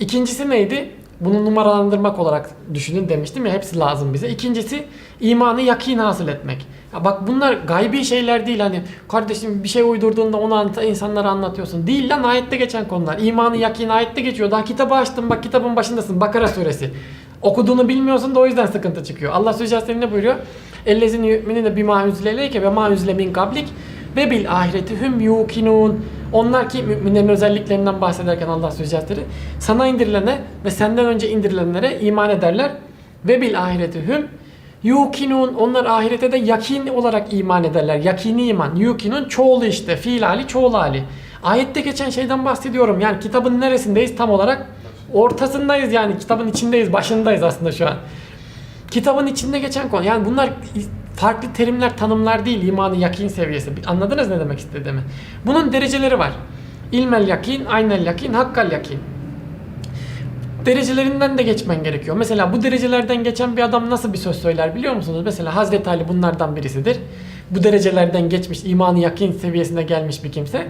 İkincisi neydi? Bunu numaralandırmak olarak düşünün demiştim ya hepsi lazım bize. İkincisi imanı yakin hasıl etmek. Ya bak bunlar gaybi şeyler değil hani kardeşim bir şey uydurduğunda onu insanlara anlatıyorsun. Değil lan ayette geçen konular. İmanı yakin ayette geçiyor. Daha kitabı açtım bak kitabın başındasın. Bakara suresi. Okuduğunu bilmiyorsun da o yüzden sıkıntı çıkıyor. Allah Sözcüsü ne buyuruyor? Ellezine yu'minine bima üzleleyke ve ma üzle min kablik ve bil ahireti hüm yukinun. Onlar ki müminlerin özelliklerinden bahsederken Allah Sözcüsü sana indirilene ve senden önce indirilenlere iman ederler. Ve bil ahireti hüm yukinun. Onlar ahirete de yakin olarak iman ederler. Yakini iman. Yukinun çoğulu işte. Fiil hali çoğul hali. Ayette geçen şeyden bahsediyorum. Yani kitabın neresindeyiz tam olarak? Ortasındayız yani. Kitabın içindeyiz. Başındayız aslında şu an. Kitabın içinde geçen konu. Yani bunlar farklı terimler, tanımlar değil. imanı yakin seviyesi. Anladınız ne demek istediğimi? Bunun dereceleri var. İlmel yakin, aynel yakin, hakkal yakin. Derecelerinden de geçmen gerekiyor. Mesela bu derecelerden geçen bir adam nasıl bir söz söyler biliyor musunuz? Mesela Hazreti Ali bunlardan birisidir. Bu derecelerden geçmiş, imanı yakin seviyesine gelmiş bir kimse.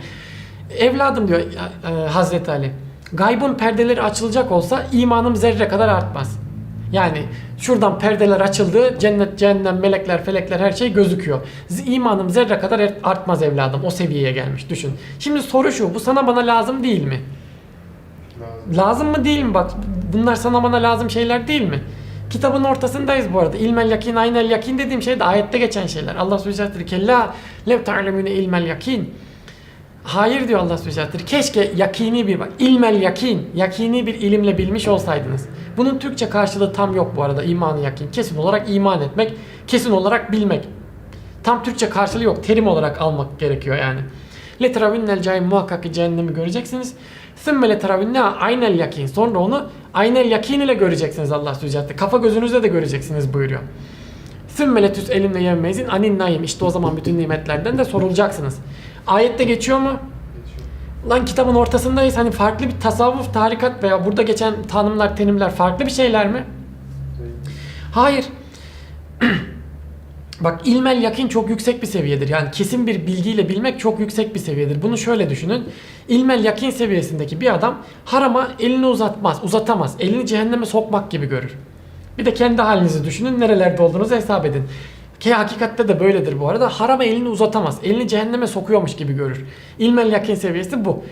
Evladım diyor e, Hazreti Ali. Gaybın perdeleri açılacak olsa imanım zerre kadar artmaz. Yani şuradan perdeler açıldı, cennet, cehennem, melekler, felekler her şey gözüküyor. İmanım zerre kadar art- artmaz evladım. O seviyeye gelmiş düşün. Şimdi soru şu, bu sana bana lazım değil mi? Lazım. Lazım mı değil mi? Bak bunlar sana bana lazım şeyler değil mi? Kitabın ortasındayız bu arada. İlmel yakin, aynel yakin dediğim şey de ayette geçen şeyler. Allah ve Kella lev ta'lemune ilmel yakin. Hayır diyor Allah Subhanahu Keşke yakini bir bak ilmel yakin, yakini bir ilimle bilmiş olsaydınız. Bunun Türkçe karşılığı tam yok bu arada. imanı yakin. Kesin olarak iman etmek, kesin olarak bilmek. Tam Türkçe karşılığı yok. Terim olarak almak gerekiyor yani. Leteravinnel cahim muhakkak ki cehennemi göreceksiniz. Sümme leteravinne aynel yakin. Sonra onu aynel yakin ile göreceksiniz Allah Subhanahu Kafa gözünüzle de göreceksiniz buyuruyor. Sümme letüs elimle yemmezin anin naim. İşte o zaman bütün nimetlerden de sorulacaksınız. Ayette geçiyor mu? Lan kitabın ortasındayız. Hani farklı bir tasavvuf, tarikat veya burada geçen tanımlar, terimler farklı bir şeyler mi? Hayır. Bak ilmel yakin çok yüksek bir seviyedir. Yani kesin bir bilgiyle bilmek çok yüksek bir seviyedir. Bunu şöyle düşünün. İlmel yakin seviyesindeki bir adam harama elini uzatmaz, uzatamaz. Elini cehenneme sokmak gibi görür. Bir de kendi halinizi düşünün. Nerelerde olduğunuzu hesap edin. Ki hakikatte de böyledir bu arada. Harama elini uzatamaz. Elini cehenneme sokuyormuş gibi görür. İlmel yakin seviyesi bu.